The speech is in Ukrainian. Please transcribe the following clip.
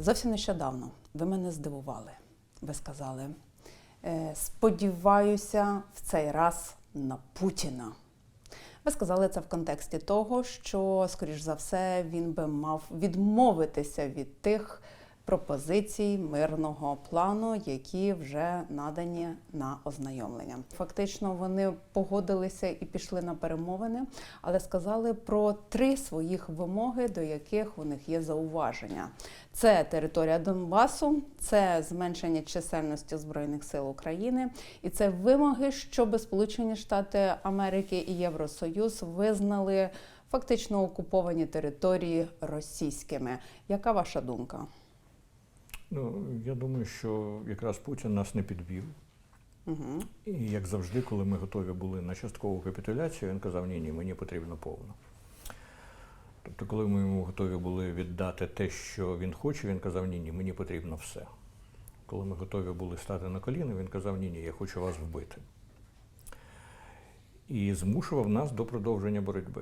Зовсім нещодавно ви мене здивували. Ви сказали, «Е, сподіваюся, в цей раз на Путіна. Ви сказали це в контексті того, що, скоріш за все, він би мав відмовитися від тих пропозицій мирного плану, які вже надані на ознайомлення. Фактично, вони погодилися і пішли на перемовини, але сказали про три своїх вимоги, до яких у них є зауваження: це територія Донбасу, це зменшення чисельності збройних сил України, і це вимоги, щоб Сполучені Штати Америки і Євросоюз визнали фактично окуповані території російськими. Яка ваша думка? Ну, я думаю, що якраз Путін нас не підвів. Угу. І як завжди, коли ми готові були на часткову капітуляцію, він казав, ні, ні, мені потрібно повно. Тобто, коли ми йому готові були віддати те, що він хоче, він казав, ні, ні, мені потрібно все. Коли ми готові були стати на коліна, він казав, ні, ні, я хочу вас вбити. І змушував нас до продовження боротьби.